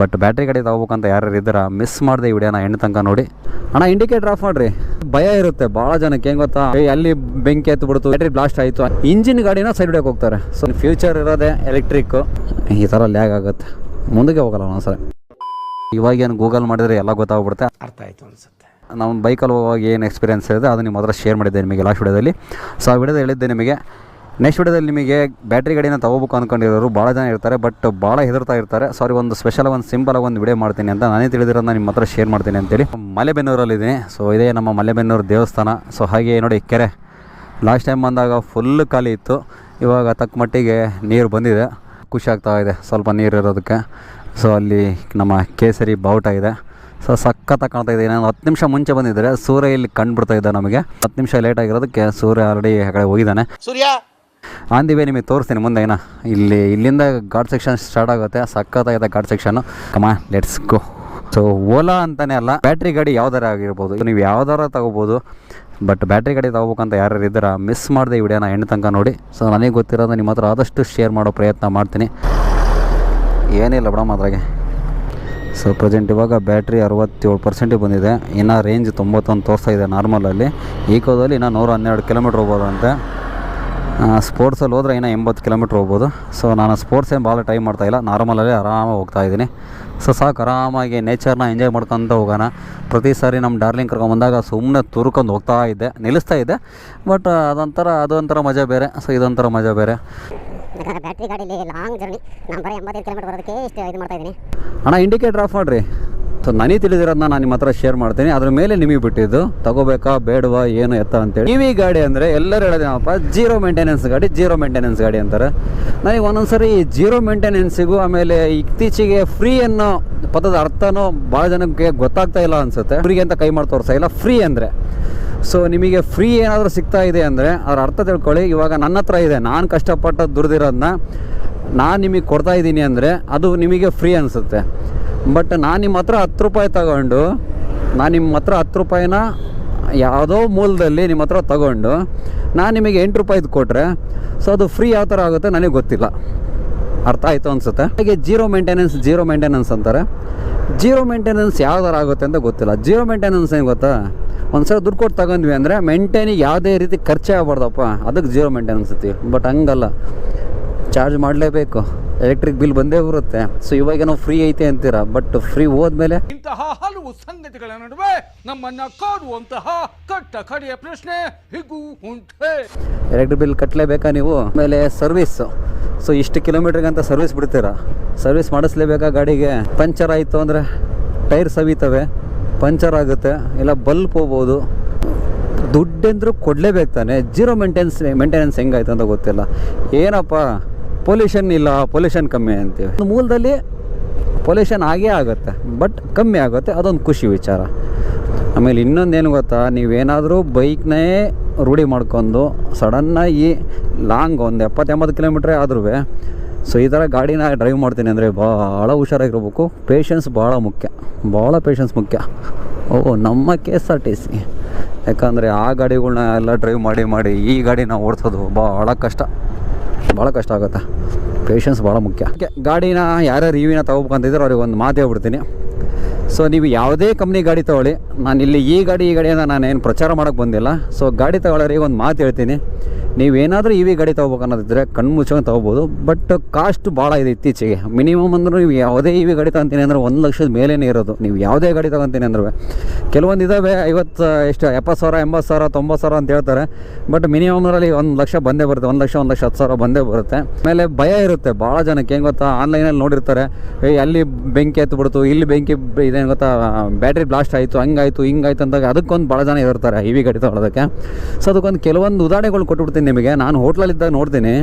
But battery ಗಾಡಿ ತಗೋಬೇಕಂತ ಯಾರ್ಯಾರು ಇದ್ದೀರಾ ಮಿಸ್ ಮಾಡಿದೆ ಈ ವಿಡಿಯೋನ ಹೆಣ್ಣು ತನಕ ನೋಡಿ. ಅಣ್ಣ ಇಂಡಿಕೇಟರ್ ಆಫ್ ಮಾಡ್ರಿ. ಭಯ ಇರುತ್ತೆ ಭಾಳ ಜನಕ್ಕೆ ಹೆಂಗ್ ಗೊತ್ತಾ? ಅಲ್ಲಿ ಬೆಂಕಿ ಎತ್ತು ಬಿಡ್ತು ಬ್ಯಾಟ್ರಿ ಬ್ಲಾಸ್ಟ್ ಆಯಿತು. ಇಂಜಿನ್ ಗಾಡಿನ ಸೈಡ್ ಹಿಡಿಯೋಕೆ ಹೋಗ್ತಾರೆ. ಸೊ ಫ್ಯೂಚರ್ ಇರೋದೇ ಎಲೆಕ್ಟ್ರಿಕ್ ಈ ಥರ ಲ್ಯಾಗ್ ಆಗುತ್ತೆ. ಮುಂದಕ್ಕೆ ಹೋಗಲ್ಲ ಒಂದ್ಸಲ. ಇವಾಗ ಏನು ಗೂಗಲ್ ಮಾಡಿದ್ರೆ ಎಲ್ಲ ಗೊತ್ತಾಗ್ಬಿಡುತ್ತೆ. ಅರ್ಥ ಆಯ್ತು ಅನ್ಸುತ್ತೆ. ನಮ್ಮ ಬೈಕಲ್ಲಿ ಹೋಗುವಾಗ ಏನು ಎಕ್ಸ್ಪೀರಿಯನ್ಸ್ ಇದೆ ಅದು ನಿಮ್ಮ ಹತ್ರ ಶೇರ್ ಮಾಡಿದ್ದೆ ನಿಮಗೆ ಲಾಸ್ಟ್ ವಿಡಿಯೋದಲ್ಲಿ. ಸೊ ಆ ವಿಡಿಯೋದಲ್ಲಿ ಹೇಳಿದ್ದೆ ನಿಮಗೆ ನೆಕ್ಸ್ಟ್ ವಿಡಿಯೋದಲ್ಲಿ ನಿಮಗೆ ಬ್ಯಾಟ್ರಿ ಗಾಡಿನ ತಗೋಬೇಕು ಅಂದ್ಕೊಂಡಿರೋರು ಭಾಳ ಜನ ಇರ್ತಾರೆ ಬಟ್ ಭಾಳ ಹೆದರ್ತಾ ಇರ್ತಾರೆ. ಸಾರಿ ಒಂದು ಸ್ಪೆಷಲ್ ಒಂದು ಸಿಂಪಲ್ ಒಂದು ವಿಡಿಯೋ ಮಾಡ್ತೀನಿ ಅಂತ ನಾನೇ ತಿಳಿದಿರೋದನ್ನ ನಿಮ್ಮ ಹತ್ರ ಶೇರ್ ಮಾಡ್ತೀನಿ ಅಂತೇಳಿ. ಮಲೆಬೆನ್ನೂರಲ್ಲಿದ್ದೀನಿ. ಸೊ ಇದೇ ನಮ್ಮ ಮಲೆಬೆನ್ನೂರು ದೇವಸ್ಥಾನ. ಸೊ ಹಾಗೆ ನೋಡಿ, ಕೆರೆ. ಲಾಸ್ಟ್ ಟೈಮ್ ಬಂದಾಗ ಫುಲ್ ಖಾಲಿ ಇತ್ತು. ಇವಾಗ ತಕ್ಕ ಮಟ್ಟಿಗೆ ನೀರು ಬಂದಿದೆ. ಖುಷಿ ಆಗ್ತಾ ಇದೆ ಸ್ವಲ್ಪ ನೀರು ಇರೋದಕ್ಕೆ. ಸೊ ಅಲ್ಲಿ ನಮ್ಮ ಕೇಸರಿ ಬಾವುಟ ಇದೆ. ಸೊ ಸಖತ್ತಾಗಿ ಕಾಣ್ತಾ ಇದೆ. ನಾನು ಹತ್ತು ನಿಮಿಷ ಮುಂಚೆ ಬಂದಿದ್ದರೆ ಸೂರ್ಯ ಇಲ್ಲಿ ಕಂಡುಬಿಡ್ತಾ ಇದ್ದ ನಮಗೆ. ಹತ್ತು ನಿಮಿಷ ಲೇಟ್ ಆಗಿರೋದಕ್ಕೆ ಸೂರ್ಯ ಆಲ್ರೆಡಿ ಆ ಕಡೆ ಹೋಗಿದ್ದಾನೆ. ಸೂರ್ಯ! ಆನ್ ದಿ ವೇ ನಿಮಗೆ ತೋರಿಸ್ತೀನಿ ಮುಂದೆ ಏನ. ಇಲ್ಲಿ, ಇಲ್ಲಿಂದ ಘಾಟ್ ಸೆಕ್ಷನ್ ಸ್ಟಾರ್ಟ್ ಆಗುತ್ತೆ. ಸಖತ್ತಾಗಿದೆ ghat section come on let's go so Ola ಅಂತಲೇ ಅಲ್ಲ ಬ್ಯಾಟ್ರಿ ಗಾಡಿ ಯಾವ್ದಾರ ಆಗಿರ್ಬೋದು. ನೀವು ಯಾವ್ದಾರ ತಗೋಬೋದು. ಬಟ್ ಬ್ಯಾಟ್ರಿ ಗಾಡಿ ತಗೋಬೇಕಂತ ಯಾರು ಇದ್ದೀರಾ ಮಿಸ್ ಮಾಡಿದೆ ಈ ವಿಡಿಯೋನ ಹೆಣ್ಣು ತನಕ ನೋಡಿ. ಸೊ ನನಗೆ ಗೊತ್ತಿರೋದು ನಿಮ್ಮ ಹತ್ರ ಆದಷ್ಟು ಶೇರ್ ಮಾಡೋ ಪ್ರಯತ್ನ ಮಾಡ್ತೀನಿ. ಏನಿಲ್ಲ ಬಿಡಮ್ಮ ಅದ್ರಾಗೆ. ಸೊ ಪ್ರೆಸೆಂಟ್ ಇವಾಗ ಬ್ಯಾಟ್ರಿ ಅರವತ್ತೇಳು ಪರ್ಸೆಂಟಿಗೆ ಬಂದಿದೆ. ಇನ್ನೂ ರೇಂಜ್ ತೊಂಬತ್ತೊಂದು ತೋರಿಸ್ತಾ ಇದೆ ನಾರ್ಮಲಲ್ಲಿ ಈಕೋದಲ್ಲಿ ಇನ್ನೂ ನೂರ ಹನ್ನೆರಡು ಕಿಲೋಮೀಟ್ರ್ ಹೋಗ್ಬೋದಂತೆ. ಸ್ಪೋರ್ಟ್ಸಲ್ಲಿ ಹೋದ್ರೆ ಇನ್ನೂ ಎಂಬತ್ತು ಕಿಲೋಮೀಟ್ರ್ ಹೋಗ್ಬೋದು. ಸೊ ನಾನು ಸ್ಪೋರ್ಟ್ಸ್ ಏನು ಭಾಳ ಟೈಮ್ ಮಾಡ್ತಾಯಿಲ್ಲ ನಾರ್ಮಲಲ್ಲಿ ಆರಾಮಾಗಿ ಹೋಗ್ತಾ ಇದ್ದೀನಿ. ಸೊ ಸಾಕು ಆರಾಮಾಗಿ ನೇಚರ್ನ ಎಂಜಾಯ್ ಮಾಡ್ಕೊತ ಹೋಗೋಣ. ಪ್ರತಿ ಸಾರಿ ನಮ್ಮ ಡಾರ್ಲಿಂಗ್ ಕರ್ಕೊಂಬಂದಾಗ ಸುಮ್ಮನೆ ತುರ್ಕೊಂಡು ಹೋಗ್ತಾ ಇದ್ದೆ. ನಿಲ್ಲಿಸ್ತಾ ಇದ್ದೆ. ಬಟ್ ಅದೊಂಥರ ಅದೊಂಥರ ಮಜಾ ಬೇರೆ. ಸೊ ಇದೊಂಥರ ಮಜಾ ಬೇರೆ. ಬ್ಯಾಟ್ರಿ ಗಾಡೀಲಿ ಲಾಂಗ್ ಜರ್ನಿ ನಾನು ಬರೀ ಎಂಬತ್ತೈದು ಕಿಲೋಮೀಟರ್ ಬರೋದಕ್ಕೆ ಇಷ್ಟು ಇದು ಮಾಡ್ತಾ ಇದ್ದೀನಿ. ಅಣ್ಣ ಇಂಡಿಕೇಟ್ರ್ ಆಫ್ ಮಾಡಿರಿ. ಸೊ ನನಗೆ ತಿಳಿದಿರೋದನ್ನ ನಾನು ನಿಮ್ಮ ಹತ್ರ ಶೇರ್ ಮಾಡ್ತೀನಿ. ಅದ್ರ ಮೇಲೆ ನಿಮಗೆ ಬಿಟ್ಟಿದ್ದು, ತಗೋಬೇಕಾ, ಬೇಡವಾ, ಏನು ಎತ್ತ ಅಂತೇಳಿ. ಇವಿ ಗಾಡಿ ಅಂದರೆ ಎಲ್ಲರೂ ಹೇಳೋದೇನಪ್ಪ ಜೀರೋ ಮೇಂಟೆನೆನ್ಸ್ ಗಾಡಿ ಜೀರೋ ಮೇಂಟೆನೆನ್ಸ್ ಗಾಡಿ ಅಂತಾರೆ. ನನಗೆ ಒಂದೊಂದ್ಸರಿ ಜೀರೋ ಮೇಂಟೆನೆನ್ಸಿಗೂ ಆಮೇಲೆ ಇತ್ತೀಚೆಗೆ ಫ್ರೀ ಅನ್ನೋ ಪದದ ಅರ್ಥನೂ ಭಾಳ ಜನಕ್ಕೆ ಗೊತ್ತಾಗ್ತಾ ಇಲ್ಲ ಅನಿಸುತ್ತೆ. ಫ್ರೀ ಅಂತ ಕೈ ಮಾಡಿ ತೋರಿಸ್ತಾ ಇಲ್ಲ ಫ್ರೀ ಅಂದರೆ. ಸೊ ನಿಮಗೆ ಫ್ರೀ ಏನಾದರೂ ಸಿಗ್ತಾ ಇದೆ ಅಂದರೆ ಅದರ ಅರ್ಥ ತಿಳ್ಕೊಳ್ಳಿ. ಇವಾಗ ನನ್ನ ಹತ್ರ ಇದೆ, ನಾನು ಕಷ್ಟಪಟ್ಟು ದುಡ್ದಿರೋದನ್ನ ನಾನು ನಿಮಗೆ ಕೊಡ್ತಾ ಇದ್ದೀನಿ ಅಂದರೆ ಅದು ನಿಮಗೆ ಫ್ರೀ ಅನಿಸುತ್ತೆ. ಬಟ್ ನಾನು ನಿಮ್ಮ ಹತ್ರ ಹತ್ತು ರೂಪಾಯಿ ತಗೊಂಡು, ನಾನು ನಿಮ್ಮ ಹತ್ರ ಹತ್ತು ರೂಪಾಯಿನ ಯಾವುದೋ ಮೂಲದಲ್ಲಿ ನಿಮ್ಮ ಹತ್ರ ತಗೊಂಡು, ನಾನು ನಿಮಗೆ ಎಂಟು ರೂಪಾಯಿದು ಕೊಟ್ಟರೆ ಸೊ ಅದು ಫ್ರೀ ಯಾವ ಥರ ಆಗುತ್ತೆ ನನಗೆ ಗೊತ್ತಿಲ್ಲ. ಅರ್ಥ ಆಯಿತು ಅನಿಸುತ್ತೆ? ಹಾಗೆ ಜೀರೋ ಮೇಂಟೆನೆನ್ಸ್ ಜೀರೋ ಮೇಂಟೆನೆನ್ಸ್ ಅಂತಾರೆ. ಜೀರೋ ಮೇಂಟೆನೆನ್ಸ್ ಯಾವ ಥರ ಆಗುತ್ತೆ ಅಂತ ಗೊತ್ತಿಲ್ಲ. ಜೀರೋ ಮೇಂಟೆನೆನ್ಸ್ ಏನು ಗೊತ್ತಾ? ಒಂದು ಸಲ ದುಡ್ಡು ಕೊಟ್ಟು ತಗೊಂಡ್ವಿ ಅಂದರೆ ಮೇಂಟೈನಿಗೆ ಯಾವುದೇ ರೀತಿ ಖರ್ಚೇ ಆಗಬಾರ್ದಪ್ಪ. ಅದಕ್ಕೆ ಜೀರೋ ಮೇಂಟೆನೆನ್ಸ್ ಇರ್ತೀವಿ ಬಟ್ ಹಂಗಲ್ಲ. ಚಾರ್ಜ್ ಮಾಡಲೇಬೇಕು. ಎಲೆಕ್ಟ್ರಿಕ್ ಬಿಲ್ ಬಂದೇ ಬರುತ್ತೆ. ಸೊ ಇವಾಗೇನೋ ಫ್ರೀ ಐತೆ ಅಂತೀರಾ? ಬಟ್ ಫ್ರೀ ಹೋದ್ಮೇಲೆ ಇಂತಹ ಹಲವು ಸಂಗತಿಗಳ ನಡುವೆ ನಮ್ಮನ್ನ ಕಾಡುವಂತಹ ಕಟ್ಟ ಕಡೆಯ ಪ್ರಶ್ನೆ ಹೀಗೂ ಉಂಟೆ. ಎಲೆಕ್ಟ್ರಿಕ್ ಬಿಲ್ ಕಟ್ಟಲೇಬೇಕಾ ನೀವು? ಆಮೇಲೆ ಸರ್ವಿಸ್. ಸೊ ಇಷ್ಟು ಕಿಲೋಮೀಟರ್ಗೆ ಅಂತ ಸರ್ವಿಸ್ ಬಿಡ್ತೀರಾ? ಸರ್ವಿಸ್ ಮಾಡಿಸ್ಲೇಬೇಕಾ ಗಾಡಿಗೆ? ಪಂಚರ್ ಆಯಿತು ಅಂದರೆ ಟೈರ್ ಸವಿತವೆ. ಪಂಚರ್ ಆಗುತ್ತೆ. ಇಲ್ಲ ಬಲ್ಪ್ ಹೋಗ್ಬೋದು. ದುಡ್ಡೆಂದ್ರೂ ಕೊಡಲೇಬೇಕು ತಾನೆ. ಜೀರೋ ಮೇಂಟೆನ್ಸ್ ಮೇಂಟೆನೆನ್ಸ್ ಹೆಂಗಾಯ್ತು ಅಂತ ಗೊತ್ತಿಲ್ಲ. ಏನಪ್ಪ? ಪೊಲ್ಯೂಷನ್ ಇಲ್ಲ ಪೊಲ್ಯೂಷನ್ ಕಮ್ಮಿ ಅಂತೀವಿ. ಮೂಲದಲ್ಲಿ ಪೊಲ್ಯೂಷನ್ ಆಗೇ ಆಗುತ್ತೆ ಬಟ್ ಕಮ್ಮಿ ಆಗುತ್ತೆ, ಅದೊಂದು ಖುಷಿ ವಿಚಾರ. ಆಮೇಲೆ ಇನ್ನೊಂದೇನು ಗೊತ್ತಾ, ನೀವೇನಾದರೂ ಬೈಕ್ನೇ ರೂಢಿ ಮಾಡ್ಕೊಂಡು ಸಡನ್ನಾಗಿ ಲಾಂಗ್ ಒಂದು ಎಪ್ಪತ್ತೆಂಬತ್ತು ಕಿಲೋಮೀಟ್ರೇ ಆದ್ರೂ ಸೊ ಈ ಥರ ಗಾಡಿನ ಡ್ರೈವ್ ಮಾಡ್ತೀನಿ ಅಂದರೆ ಭಾಳ ಹುಷಾರಾಗಿರ್ಬೇಕು. ಪೇಷನ್ಸ್ ಭಾಳ ಮುಖ್ಯ, ಭಾಳ ಪೇಷನ್ಸ್ ಮುಖ್ಯ. ಓ, ನಮ್ಮ K S R T C ಯಾಕಂದರೆ ಆ ಗಾಡಿಗಳನ್ನ ಎಲ್ಲ ಡ್ರೈವ್ ಮಾಡಿ ಮಾಡಿ ಈ ಗಾಡಿನ ಓಡಿಸೋದು ಭಾಳ ಕಷ್ಟ. ಭಾಳ ಕಷ್ಟ ಆಗುತ್ತೆ. ಪೇಷನ್ಸ್ ಭಾಳ ಮುಖ್ಯ. ಗಾಡಿನ ಯಾರ್ಯಾರು ರಿವ್ಯೂನ ತಗೋಬೇಕಂತಿದ್ರೆ ಅವ್ರಿಗೆ ಒಂದು ಮಾತು ಹೇಳ್ಬಿಡ್ತೀನಿ. ಸೊ ನೀವು ಯಾವುದೇ ಕಂಪ್ನಿ ಗಾಡಿ ತೊಗೊಳ್ಳಿ. ನಾನು ಇಲ್ಲಿ ಈ ಗಾಡಿ, ಈ ಗಾಡಿಯಿಂದ ಅಂತ ನಾನು ಏನು ಪ್ರಚಾರ ಮಾಡೋಕ್ಕೆ ಬಂದಿಲ್ಲ. ಸೊ ಗಾಡಿ ತಗೊಳ್ಳೋರಿಗೆ ಒಂದು ಮಾತು ಹೇಳ್ತೀನಿ. ನೀವೇನಾದರೂ ಇ ವಿ ಗಾಡಿ ತೊಗೋಬೇಕು ಅನ್ನೋದಿದ್ರೆ ಕಣ್ಣು ಮುಚ್ಕೊಂಡು ತೊಗೋಬೋದು, ಬಟ್ ಕಾಸ್ಟ್ ಭಾಳ ಇದೆ ಇತ್ತೀಚೆಗೆ. ಮಿನಿಮಮ್ ಅಂದರೂ ನೀವು ಯಾವುದೇ ಇ ವಿ ಗಾಡಿ ತಗೊಂತೀನಿ ಅಂದರೆ ಒಂದು ಲಕ್ಷದ ಮೇಲೇ ಇರೋದು. ನೀವು ಯಾವುದೇ ಗಾಡಿ ತಗೊಂತೀನಿ ಅಂದ್ರೆ ಕೆಲವೊಂದು ಇದ್ದಾವೆ ಐವತ್ತು, ಎಷ್ಟು, ಎಪ್ಪತ್ತು ಸಾವಿರ, ಎಂಬತ್ತು ಸಾವಿರ, ತೊಂಬತ್ತು ಸಾವಿರ ಅಂತ ಹೇಳ್ತಾರೆ. ಬಟ್ ಮಿನಿಮಮ್ನಲ್ಲಿ ಒಂದು ಲಕ್ಷ ಬಂದೇ ಬರುತ್ತೆ, ಒಂದು ಲಕ್ಷ ಒಂದು ಲಕ್ಷ ಹತ್ತು ಸಾವಿರ ಬಂದೇ ಬರುತ್ತೆ. ಆಮೇಲೆ ಭಯ ಇರುತ್ತೆ, ಭಾಳ ಜನಕ್ಕೆ. ಹೆಂಗೆ ಗೊತ್ತಾ, ಆನ್ಲೈನಲ್ಲಿ ನೋಡಿರ್ತಾರೆ, ಏ, ಅಲ್ಲಿ ಬೆಂಕಿ ಎತ್ತು ಬಿಡ್ತು ಇಲ್ಲಿ ಬೆಂಕಿ ಇದೇನು ಗೊತ್ತಾ, ಬ್ಯಾಟ್ರಿ ಬ್ಲಾಸ್ಟ್ ಆಯಿತು, ಹಂಗಾಯಿತು, ಹಿಂಗಾಯ್ತು ಅಂದಾಗ ಅದಕ್ಕೊಂದು ಭಾಳ ಜನ ಇರ್ತಾರೆ ಇ ವಿ ಗಾಡಿ ತೊಗೊಳೋದಕ್ಕೆ. ಸೊ ಅದಕ್ಕೊಂದು ಕೆಲವೊಂದು ಉದಾಹರಣೆಗಳು ಕೊಟ್ಬಿಡ್ತೀನಿ. ನಿಮಗೆ, ನಾನು ಹೋಟ್ಲಲ್ಲಿದ್ದಾಗ ನೋಡ್ತೀನಿ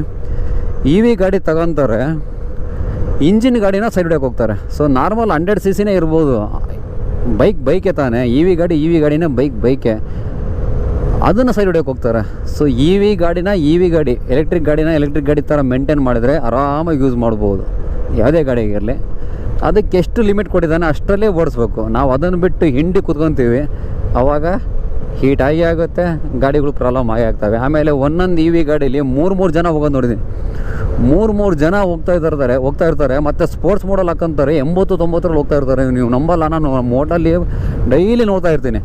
ಇ ವಿ ಗಾಡಿ ತಗೊಂತಾರೆ, ಇಂಜಿನ್ ಗಾಡಿನ ಸೈಡ್ ಹೊಡ್ಯಕ್ಕೆ ಹೋಗ್ತಾರೆ. ಸೊ ನಾರ್ಮಲ್ ಹಂಡ್ರೆಡ್ ಸಿ ಸಿನೇ ಇರ್ಬೋದು. ಬೈಕ್ ಬೈಕೆ ತಾನೆ. ಇ ವಿ ಗಾಡಿ ಇ ವಿ ಗಾಡಿನ ಬೈಕ್ ಬೈಕೆ ಅದನ್ನು ಸೈಡ್ ಹೊಡ್ಯಕ್ಕೆ ಹೋಗ್ತಾರೆ. ಸೊ ಇ ವಿ ಗಾಡಿನ ಇ ವಿ ಗಾಡಿ ಎಲೆಕ್ಟ್ರಿಕ್ ಗಾಡಿನ ಎಲೆಕ್ಟ್ರಿಕ್ ಗಾಡಿ ಥರ ಮೇಂಟೈನ್ ಮಾಡಿದರೆ ಆರಾಮಾಗಿ ಯೂಸ್ ಮಾಡ್ಬೋದು. ಯಾವುದೇ ಗಾಡಿಗಿರಲಿ ಅದಕ್ಕೆ ಎಷ್ಟು ಲಿಮಿಟ್ ಕೊಟ್ಟಿದ್ದಾನೆ ಅಷ್ಟರಲ್ಲೇ ಓಡಿಸ್ಬೇಕು. ನಾವು ಅದನ್ನು ಬಿಟ್ಟು ಹಿಂಡಿ ಕುತ್ಕೊತೀವಿ. ಆವಾಗ ಹೀಟ್ ಆಗಿ ಆಗುತ್ತೆ, ಗಾಡಿಗಳು ಪ್ರಾಬ್ಲಮ್ ಆಗಿ ಆಗ್ತವೆ. ಆಮೇಲೆ ಒಂದೊಂದು ಇ ವಿ ಗಾಡೀಲಿ ಮೂರು ಮೂರು ಜನ ಹೋಗೋದು ನೋಡಿದ್ದೀನಿ ಮೂರು ಮೂರು ಜನ ಹೋಗ್ತಾ ಇರ್ತಾರೆ ಹೋಗ್ತಾ ಇರ್ತಾರೆ. ಮತ್ತು ಸ್ಪೋರ್ಟ್ಸ್ ಮೋಡಲ್ ಹಾಕೊಂತಾರೆ, ಎಂಬತ್ತು ತೊಂಬತ್ತರಲ್ಲಿ ಹೋಗ್ತಾ ಇರ್ತಾರೆ. ನೀವು ನಂಬಲ್ಲ, ನಾನು ಮೋಟಲ್ಲಿ ಡೈಲಿ ನೋಡ್ತಾ ಇರ್ತೀನಿ.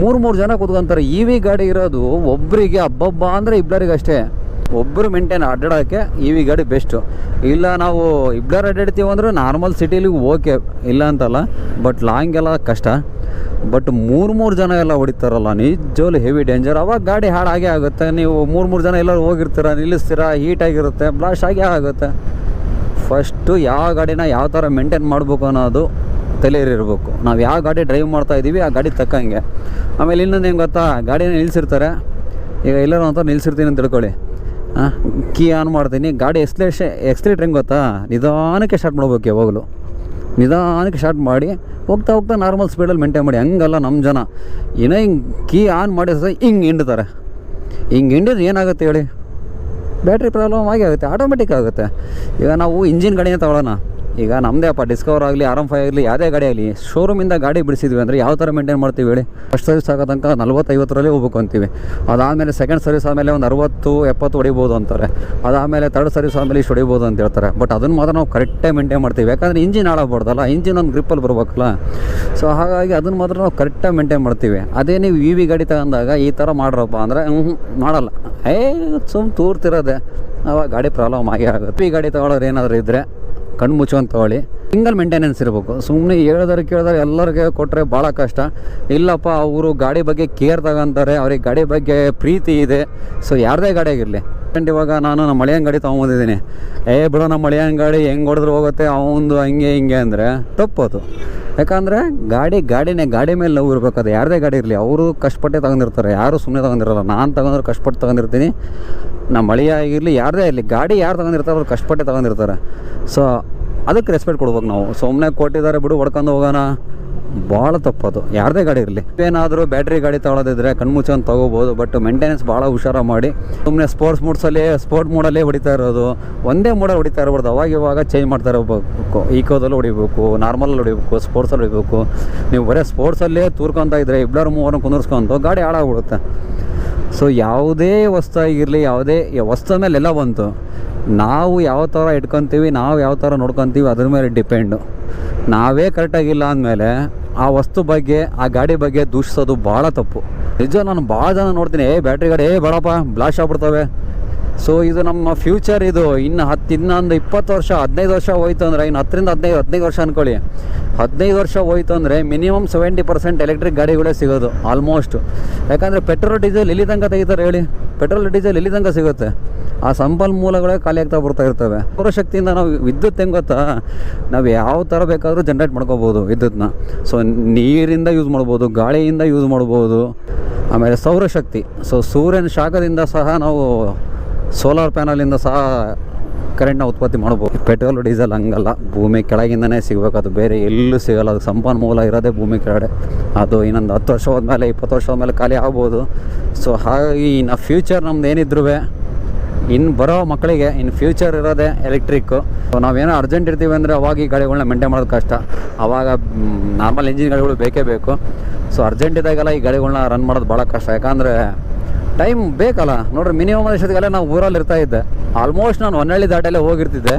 ಮೂರು ಮೂರು ಜನ ಕೂತ್ಕೊಂತಾರೆ. ಇ ವಿ ಗಾಡಿ ಇರೋದು ಒಬ್ಬರಿಗೆ ಹಬ್ಬಬ್ಬ ಅಂದರೆ ಇಬ್ಬರಿಗೆ ಅಷ್ಟೇ. ಒಬ್ಬರು ಮೇಂಟೈನ್ ಅಡ್ಡಾಡೋಕ್ಕೆ ಇ ವಿ ಗಾಡಿ ಬೆಸ್ಟು ಇಲ್ಲ ನಾವು ಇಬ್ಬರು ಅಡ್ಡಾಡ್ತೀವಿ ಅಂದರೆ ನಾರ್ಮಲ್ ಸಿಟಿಲಿ ಓಕೆ, ಇಲ್ಲ ಅಂತಲ್ಲ. ಬಟ್ ಲಾಂಗ್ ಎಲ್ಲ ಕಷ್ಟ. ಬಟ್ ಮೂರು ಮೂರು ಜನ ಎಲ್ಲ ಹೊಡಿತಾರಲ್ಲ ನಿಜವಲ್ಲೂ ಹೆವಿ ಡೇಂಜರ್ ಅವಾಗ ಗಾಡಿ ಹಾಳಾಗೇ ಆಗುತ್ತೆ. ನೀವು ಮೂರು ಮೂರು ಜನ ಎಲ್ಲರೂ ಹೋಗಿರ್ತೀರ, ನಿಲ್ಲಿಸ್ತೀರ ಹೀಟ್ ಆಗಿರುತ್ತೆ ಬ್ಲಾಸ್ಟ್ ಆಗೇ ಆಗುತ್ತೆ. ಫಸ್ಟು ಯಾವ ಗಾಡಿನ ಯಾವ ಥರ ಮೇಂಟೈನ್ ಮಾಡಬೇಕು ಅನ್ನೋದು ತಲೆಯಲ್ಲಿರಬೇಕು ನಾವು ಯಾವ ಗಾಡಿ ಡ್ರೈವ್ ಮಾಡ್ತಾ ಇದ್ದೀವಿ ಆ ಗಾಡಿ ತಕ್ಕಂಗೆ. ಆಮೇಲೆ ಇನ್ನೊಂದು ಏನು ಗೊತ್ತಾ? ಗಾಡಿನ ನಿಲ್ಲಿಸಿರ್ತಾರೆ ಈಗ ಎಲ್ಲರೂ ಅಂತ ನಿಲ್ಲಿಸಿರ್ತೀನಿ ಅಂತ ತಿಳ್ಕೊಳ್ಳಿ. ಕೀ ಆನ್ ಮಾಡ್ತೀನಿ. ಗಾಡಿ ಎಕ್ಸ್ಲೇಷ ಎಕ್ಸ್ಲೇಟ್ರ್ ಹೆಂಗೆ ಗೊತ್ತಾ? ನಿಧಾನಕ್ಕೆ ಸ್ಟಾರ್ಟ್ ಮಾಡ್ಬೇಕು ಯಾವಾಗಲೂ. ನಿಧಾನಕ್ಕೆ ಸ್ಟಾರ್ಟ್ ಮಾಡಿ ಹೋಗ್ತಾ ಹೋಗ್ತಾ ನಾರ್ಮಲ್ ಸ್ಪೀಡಲ್ಲಿ ಮೇಂಟೈನ್ ಮಾಡಿ. ಹಂಗಲ್ಲ ನಮ್ಮ ಜನ. ಏನೋ ಹಿಂಗೆ ಕೀ ಆನ್ ಮಾಡಿ ಸಹ ಹಿಂಗೆ ಹಿಂಡ್ತಾರೆ. ಹಿಂಗೆ ಹಿಂಡಿದ್ರೆ ಏನಾಗುತ್ತೆ ಹೇಳಿ? ಬ್ಯಾಟ್ರಿ ಪ್ರಾಬ್ಲಮ್ ಆಗಿ ಆಗುತ್ತೆ ಆಟೋಮೆಟಿಕ್ ಆಗುತ್ತೆ. ಈಗ ನಾವು ಇಂಜಿನ್ ಗಾಡಿನೇ ತಗೊಳ್ಳೋಣ. ಈಗ ನಮ್ಮದೇ ಅಪ್ಪ ಡಿಸ್ಕವರ್ ಆಗಲಿ ಆರ್ ಎಂ ಫೈ ಆಗಲಿ, ಯಾವುದೇ ಗಾಡಿ ಆಗಲಿ ಶೋರೂಮಿಂದ ಗಾಡಿ ಬಿಡಿಸಿದ್ವಿ ಅಂದರೆ ಯಾವ ಥರ ಮೇಂಟೈನ್ ಮಾಡ್ತೀವಿ ಹೇಳಿ? ಫಸ್ಟ್ ಸರ್ವಿಸ್ ಆಗೋ ತನಕ ನಲ್ವತ್ತೈವತ್ತರಲ್ಲಿ ಹೋಗ್ಬೇಕು ಅಂತೀವಿ. ಅದಾದಮೇಲೆ ಸೆಕೆಂಡ್ ಸರ್ವಿಸ್ ಆದಮೇಲೆ ಒಂದು ಅರವತ್ತು, ಎಪ್ಪತ್ತು ಹೊಡಿಬೋದು ಅಂತಾರೆ. ಅದಾದಮೇಲೆ ತರ್ಡ್ ಸರ್ವಿಸ್ ಆದಮೇಲೆ ಇಷ್ಟು ಹೊಡಿಬೋದು ಅಂತ ಹೇಳ್ತಾರೆ. ಬಟ್ ಅದನ್ನು ಮಾತ್ರ ನಾವು ಕರೆಕ್ಟಾಗಿ ಮೇಂಟೈನ್ ಮಾಡ್ತೀವಿ. ಯಾಕಂದರೆ ಇಂಜಿನ್ ಹಾಳಾಗ್ಬಾರ್ದಲ್ಲ ಇಂಜಿನ್ ಒಂದು ಗ್ರಿಪ್ಪಲ್ಲಿ ಬರ್ಬೇಕಲ್ಲ. ಸೊ ಹಾಗಾಗಿ ಅದನ್ನು ಮಾತ್ರ ನಾವು ಕರೆಕ್ಟಾಗಿ ಮೇಂಟೈನ್ ಮಾಡ್ತೀವಿ. ಅದೇ ನೀವು ಇ ವಿ ಗಾಡಿ ತಗೊಂಡಾಗ ಈ ಥರ ಮಾಡ್ರಪ್ಪ ಅಂದರೆ ಮಾಡಲ್ಲ. ಏ ಸುಮ್ಮ ತೂರ್ತಿರೋದೆ. ಅವಾಗ ಗಾಡಿ ಪ್ರಾಬ್ಲಮ್ ಆಗೇ ಆಗುತ್ತೆ. ಈ ಗಾಡಿ ತಗೊಳ್ಳೋರು ಏನಾದರೂ ಇದ್ದರೆ ಕಣ್ಣು ಮುಚ್ಕೊಂಡು ತೊಗೊಳ್ಳಿ ಸಿಂಗಲ್ ಮೇಂಟೆನೆನ್ಸ್ ಇರಬೇಕು. ಸುಮ್ಮನೆ ಹೇಳಿದ್ರೆ ಕೇಳಿದ್ರೆ ಎಲ್ಲರಿಗೆ ಕೊಟ್ಟರೆ ಭಾಳ ಕಷ್ಟ. ಇಲ್ಲಪ್ಪ, ಅವರು ಗಾಡಿ ಬಗ್ಗೆ ಕೇರ್ ತಗೊಂತಾರೆ, ಅವ್ರಿಗೆ ಗಾಡಿ ಬಗ್ಗೆ ಪ್ರೀತಿ ಇದೆ. ಸೊ ಯಾರದೇ ಗಾಡಿ ಆಗಿರಲಿ. ಅಂಡ್ ಇವಾಗ ನಾನು ನಮ್ಮ ಮಳೆಯನ್ ಗಾಡಿ ತೊಗೊಂಬಂದಿದ್ದೀನಿ. ಏ, ಬಿಡೋ ನಮ್ಮ ಮಳೆಯನ್ ಗಾಡಿ ಹೆಂಗೆ ಹೊಡೆದ್ರು ಹೋಗುತ್ತೆ, ಅವಂದು ಹಂಗೆ ಹಿಂಗೆ ಅಂದರೆ ತಪ್ಪೋದು. ಯಾಕಂದರೆ ಗಾಡಿ ಗಾಡಿನೇ, ಗಾಡಿ ಮೇಲೆ ಲವ್ ಇರಬೇಕು. ಅದು ಯಾರದೇ ಗಾಡಿ ಇರಲಿ, ಅವರು ಕಷ್ಟಪಟ್ಟೆ ತಗೊಂಡಿರ್ತಾರೆ. ಯಾರು ಸುಮ್ಮನೆ ತಗೊಂಡಿರಲ್ಲ. ನಾನು ತಗೊಂಡ್ರೆ ಕಷ್ಟಪಟ್ಟು ತಗೊಂಡಿರ್ತೀನಿ. ನಮ್ಮ ಮಳೆಯ ಆಗಿರಲಿ ಯಾರದೇ ಇರಲಿ, ಗಾಡಿ ಯಾರು ತಗೊಂಡಿರ್ತಾರೆ ಅವ್ರು ಕಷ್ಟಪಟ್ಟೆ ತಗೊಂಡಿರ್ತಾರೆ. ಸೊ ಅದಕ್ಕೆ ರೆಸ್ಪೆಕ್ಟ್ ಕೊಡ್ಬೇಕು ನಾವು. ಸುಮ್ಮನೆ ಕೊಟ್ಟಿದ್ದಾರೆ ಬಿಡು, ಹೊಡ್ಕೊಂಡು ಹೋಗೋಣ. ಭಾಳ ತಪ್ಪದು. ಯಾರದೇ ಗಾಡಿ ಇರಲಿ. ಏನಾದರೂ ಬ್ಯಾಟ್ರಿ ಗಾಡಿ ತಗೊಳ್ಳೋದಿದ್ರೆ ಕಣ್ಮುಚ್ಚಂದು ತೊಗೋಬೋದು ಬಟ್ ಮೇಂಟೆನೆನ್ಸ್ ಭಾಳ ಹುಷಾರ ಮಾಡಿ. ಸುಮ್ಮನೆ ಸ್ಪೋರ್ಟ್ಸ್ ಮೂಡ್ಸಲ್ಲಿ ಸ್ಪೋರ್ಟ್ ಮೂಡಲ್ಲೇ ಹೊಡಿತಾ ಇರೋದು. ಒಂದೇ ಮೂಡಲ್ಲಿ ಹೊಡಿತಾ ಇರಬಾರ್ದು. ಅವಾಗ ಇವಾಗ ಚೇಂಜ್ ಮಾಡ್ತಾ ಇರಬೇಕು. ಈಕೋದಲ್ಲಿ ಹೊಡಿಬೇಕು ನಾರ್ಮಲಲ್ಲಿ ಹೊಡಿಬೇಕು ಸ್ಪೋರ್ಟ್ಸಲ್ಲಿ ಹೊಡಿಬೇಕು. ನೀವು ಬರೀ ಸ್ಪೋರ್ಟ್ಸಲ್ಲೇ ತೂರ್ಕೊಂತ ಇದ್ರೆ ಇಬ್ಬರು ಮೂವರನ್ನು ಕುಂದರ್ಸ್ಕೊಂತು ಗಾಡಿ ಹಾಳಾಗ್ಬಿಡುತ್ತೆ. ಸೊ ಯಾವುದೇ ವಸ್ತು ಆಗಿರಲಿ, ಯಾವುದೇ ವಸ್ತು ಮೇಲೆ ಎಲ್ಲ ಬಂತು. ನಾವು ಯಾವ ಥರ ಇಟ್ಕೊತೀವಿ, ನಾವು ಯಾವ ಥರ ನೋಡ್ಕೊತೀವಿ ಅದ್ರ ಮೇಲೆ ಡಿಪೆಂಡು ನಾವೇ ಕರೆಕ್ಟಾಗಿಲ್ಲ ಅಂದಮೇಲೆ ಆ ವಸ್ತು ಬಗ್ಗೆ, ಆ ಗಾಡಿ ಬಗ್ಗೆ ದೂಷಿಸೋದು ಭಾಳ ತಪ್ಪು. ನಿಜ, ನಾನು ಭಾಳ ಜನ ನೋಡ್ತೀನಿ, ಏ ಬ್ಯಾಟ್ರಿ ಗಾಡಿ, ಏ, ಬೇಡಪ್ಪ ಬ್ಲಾಶ್ ಆಗ್ಬಿಡ್ತವೆ. ಸೊ ಇದು ನಮ್ಮ ಫ್ಯೂಚರ್ ಇದು. ಇನ್ನು ಹತ್ತು ಇನ್ನೊಂದು ಇಪ್ಪತ್ತು ವರ್ಷ, ಹದಿನೈದು ವರ್ಷ ಹೋಯ್ತು ಅಂದರೆ, ಇನ್ನು ಹತ್ತರಿಂದ ಹದಿನೈದು ಹದಿನೈದು ವರ್ಷ ಅಂದ್ಕೊಳ್ಳಿ ಹದಿನೈದು ವರ್ಷ ಹೋಯ್ತು ಅಂದರೆ ಮಿನಿಮಮ್ ಸೆವೆಂಟಿ ಪರ್ಸೆಂಟ್ ಎಲೆಕ್ಟ್ರಿಕ್ ಗಾಡಿಗಳೇ ಸಿಗೋದು ಆಲ್ಮೋಸ್ಟ್ ಯಾಕಂದರೆ ಪೆಟ್ರೋಲ್ ಡೀಸೆಲ್ ಇಲ್ಲಿ ತನಕ ತೆಗಿತಾರೆ ಹೇಳಿ? ಪೆಟ್ರೋಲ್ ಡೀಸೆಲ್ ಇಲ್ಲಿ ತನಕ ಸಿಗುತ್ತೆ? ಆ ಸಂಪನ್ಮೂಲಗಳೇ ಖಾಲಿ ಆಗ್ತಾ ಬರ್ತಾ ಇರ್ತವೆ. ಸೌರಶಕ್ತಿಯಿಂದ ನಾವು ವಿದ್ಯುತ್ ಹೆಂಗೆ ಗೊತ್ತಾ? ನಾವು ಯಾವ ಥರ ಬೇಕಾದರೂ ಜನ್ರೇಟ್ ಮಾಡ್ಕೋಬೋದು ವಿದ್ಯುತ್ನ. ಸೊ ನೀರಿಂದ ಯೂಸ್ ಮಾಡ್ಬೋದು, ಗಾಳಿಯಿಂದ ಯೂಸ್ ಮಾಡ್ಬೋದು. ಆಮೇಲೆ ಸೌರಶಕ್ತಿ ಸೊ ಸೂರ್ಯನ ಶಾಖದಿಂದ ಸಹ ನಾವು ಸೋಲಾರ್ ಪ್ಯಾನಲಿಂದ ಸಹ ಕರೆಂಟ್ನ ಉತ್ಪತ್ತಿ ಮಾಡ್ಬೋದು. ಪೆಟ್ರೋಲ್, ಡೀಸೆಲ್ ಹಂಗಲ್ಲ. ಭೂಮಿ ಕೆಳಗಿಂದನೇ ಸಿಗಬೇಕು. ಅದು ಬೇರೆ ಎಲ್ಲೂ ಸಿಗಲ್ಲ. ಅದು ಸಂಪನ್ಮೂಲ ಇರೋದೇ ಭೂಮಿ ಕೆಳಗಡೆ. ಅದು ಇನ್ನೊಂದು ಹತ್ತು ವರ್ಷ ಹೋದ್ಮೇಲೆ, ಇಪ್ಪತ್ತು ವರ್ಷ ಹೋದ್ಮೇಲೆ ಖಾಲಿ ಆಗ್ಬೋದು. ಸೊ ಹಾಗಾಗಿ ಇನ್ನು ಫ್ಯೂಚರ್ ನಮ್ದು ಏನಿದ್ರು ಇನ್ನು ಬರೋ ಮಕ್ಕಳಿಗೆ ಇನ್ನು ಫ್ಯೂಚರ್ ಇರೋದೇ ಎಲೆಕ್ಟ್ರಿಕ್ಕು ಸೊ ನಾವೇನೋ ಅರ್ಜೆಂಟ್ ಇರ್ತೀವಿ ಅಂದರೆ ಅವಾಗ ಈ ಗಾಡಿಗಳನ್ನ ಮೇಂಟೈನ್ ಮಾಡೋದು ಕಷ್ಟ. ಅವಾಗ ನಾರ್ಮಲ್ ಇಂಜಿನ್ ಗಾಡಿಗಳು ಬೇಕೇ ಬೇಕು. ಸೊ ಅರ್ಜೆಂಟ್ ಇದ್ದಾಗೆಲ್ಲ ಈ ಗಾಡಿಗಳನ್ನ ರನ್ ಮಾಡೋದು ಭಾಳ ಕಷ್ಟ. ಯಾಕಂದರೆ ಟೈಮ್ ಬೇಕಲ್ಲ. ನೋಡ್ರಿ ಮಿನಿಮಮ್ ಎಷ್ಟೊತ್ತಿಗೆಲ್ಲ ನಾವು ಊರಲ್ಲಿ ಇರ್ತಾ ಇದ್ದೆ. ಆಲ್ಮೋಸ್ಟ್ ನಾನು ಹೊನ್ನಳ್ಳಿ ದಾಟಲ್ಲೇ ಹೋಗಿರ್ತಿದ್ದೆ.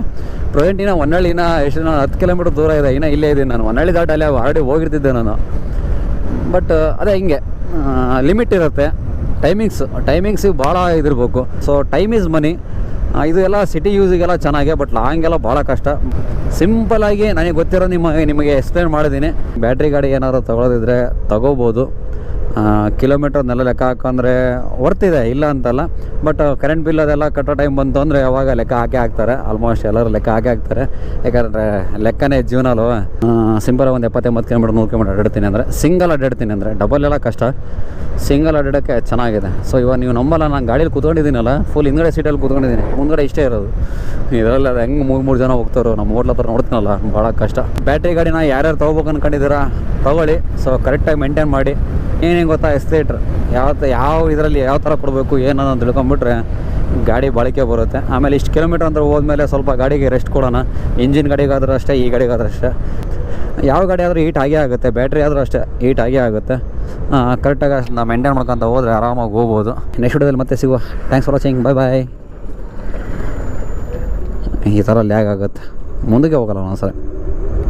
ಪ್ರೆಸೆಂಟ್ ಇನ್ನು ಎಷ್ಟು ನಾನು ಹತ್ತು ಕಿಲೋಮೀಟ್ರ್ ದೂರ ಇದೆ, ಇನ್ನೂ ಇಲ್ಲೇ ಇದ್ದೀನಿ ನಾನು. ಹೊನ್ನಳ್ಳಿ ದಾಟಲ್ಲೇ ಆಲ್ರೆಡಿ ಹೋಗಿರ್ತಿದ್ದೆ ನಾನು. ಬಟ್ ಅದೇ ಹಿಂಗೆ. ಲಿಮಿಟ್ ಇರುತ್ತೆ. ಟೈಮಿಂಗ್ಸ್ ಟೈಮಿಂಗ್ಸಿಗೆ ಭಾಳ ಇದಿರಬೇಕು. ಸೊ ಟೈಮ್ ಈಸ್ ಮನಿ ಇದು ಎಲ್ಲ ಸಿಟಿ ಯೂಸಿಗೆಲ್ಲ ಚೆನ್ನಾಗೆ ಬಟ್ ಲಾಂಗೆಲ್ಲ ಭಾಳ ಕಷ್ಟ. ಸಿಂಪಲಾಗಿ ನನಗೆ ಗೊತ್ತಿರೋ ನಿಮ್ಮ, ನಿಮಗೆ ಎಕ್ಸ್ಪ್ಲೇನ್ ಮಾಡಿದ್ದೀನಿ. ಬ್ಯಾಟ್ರಿ ಗಾಡಿ ಏನಾದ್ರು ತಗೊಳ್ಳೋದಿದ್ರೆ ತಗೋಬೋದು. ಕಿಲೋಮೀಟರ್ನೆಲ್ಲ ಲೆಕ್ಕ ಹಾಕೊಂಡ್ರೆ ವರ್ತಿದೆ, ಇಲ್ಲ ಅಂತಲ್ಲ. ಬಟ್ ಕರೆಂಟ್ ಬಿಲ್ ಅದೆಲ್ಲ ಕಟ್ಟೋ ಟೈಮ್ ಬಂತು ಅಂದರೆ ಯಾವಾಗ ಲೆಕ್ಕ ಹಾಕಿ ಹಾಕ್ತಾರೆ? ಆಲ್ಮೋಸ್ಟ್ ಎಲ್ಲರೂ ಲೆಕ್ಕ ಹಾಕಿ ಹಾಕ್ತಾರೆ. ಯಾಕಂದರೆ ಲೆಕ್ಕನೇ ಜೀವನ ಅಲ್ವಾ ಸಿಂಪಲ್ ಒಂದು ಎಪ್ಪತ್ತೆಂಬತ್ತು ಕಿಲೋಮೀಟರ್, ನೂರು ಕಿಲೋಮೀಟರ್ ಅಡ್ಡಿಡ್ತೀನಿ ಅಂದರೆ. ಸಿಂಗಲ್ ಅಡ್ಡಾಡ್ತೀನಿ ಅಂದರೆ. ಡಬಲ್ ಎಲ್ಲ ಕಷ್ಟ. ಸಿಂಗಲ್ ಅಡ್ಡಾಡೋಕ್ಕೆ ಚೆನ್ನಾಗಿದೆ. ಸೊ ಇವಾಗ ನೀವು ನಂಬಲ್ಲ, ನಾನು ಗಾಡೀಲಿ ಕೂತ್ಕೊಂಡಿದ್ದೀನಲ್ಲ. ಫುಲ್ ಹಿಂದ್ಗಡೆ ಸೀಟಲ್ಲಿ ಕೂತ್ಕೊಂಡಿದ್ದೀನಿ. ಮುಂದ್ಗಡೆ ಇಷ್ಟೇ ಇರೋದು. ಇದರಲ್ಲಿ ಅದು ಹೆಂಗೆ ಮೂರು ಮೂರು ಜನ ಹೋಗ್ತಾರೋ, ನಮ್ಮ ಹೋಟ್ಲ ಹತ್ರ ನೋಡ್ತೀನಲ್ಲ. ಭಾಳ ಕಷ್ಟ. ಬ್ಯಾಟ್ರಿ ಗಾಡಿನ ಯಾರ್ಯಾರು ತೊಗೋಬೇಕು ಅನ್ಕೊಂಡಿದ್ದೀರಾ? ತಗೊಳ್ಳಿ. ಸೊ ಕರೆಕ್ಟಾಗಿ ಮೇಂಟೈನ್ ಮಾಡಿ. ಏನೇನು ಗೊತ್ತಾ ಎಸ್ಲೇಟ್ರ್ ಯಾವ ಯಾವ ಇದರಲ್ಲಿ ಯಾವ ಥರ ಕೊಡಬೇಕು ಏನೋ ಅಂತ ತಿಳ್ಕೊಂಬಿಟ್ರೆ ಗಾಡಿ ಬಾಳಿಕೆ ಬರುತ್ತೆ. ಆಮೇಲೆ ಇಷ್ಟು ಕಿಲೋಮೀಟ್ರ್ ಅಂದ್ರೆ ಹೋದ್ಮೇಲೆ ಸ್ವಲ್ಪ ಗಾಡಿಗೆ ರೆಸ್ಟ್ ಕೊಡೋಣ. ಇಂಜಿನ್ ಗಾಡಿಗಾದ್ರೂ ಅಷ್ಟೇ, ಈ ಗಾಡಿಗಾದ್ರೂ ಅಷ್ಟೇ. ಯಾವ ಗಾಡಿ ಆದರೂ ಹೀಟ್ ಆಗೇ ಆಗುತ್ತೆ ಬ್ಯಾಟ್ರಿ ಆದರೂ ಅಷ್ಟೇ ಹೀಟ್ ಆಗೇ ಆಗುತ್ತೆ. ಕರೆಕ್ಟಾಗಿ ನಾವು ಮೇಂಟೈನ್ ಮಾಡ್ಕೊತ ಹೋದರೆ ಆರಾಮಾಗಿ ಹೋಗ್ಬೋದು. ನೆಕ್ಸ್ಟ್ ವಿಡಿಯೋದಲ್ಲಿ ಮತ್ತೆ ಸಿಗುವ. Thanks for watching bye bye ಈ ಥರ ಲ್ಯಾಗ್ ಆಗುತ್ತೆ. ಮುಂದಕ್ಕೆ ಹೋಗಲ್ಲ ಒಂದೊಂದ್ಸಲ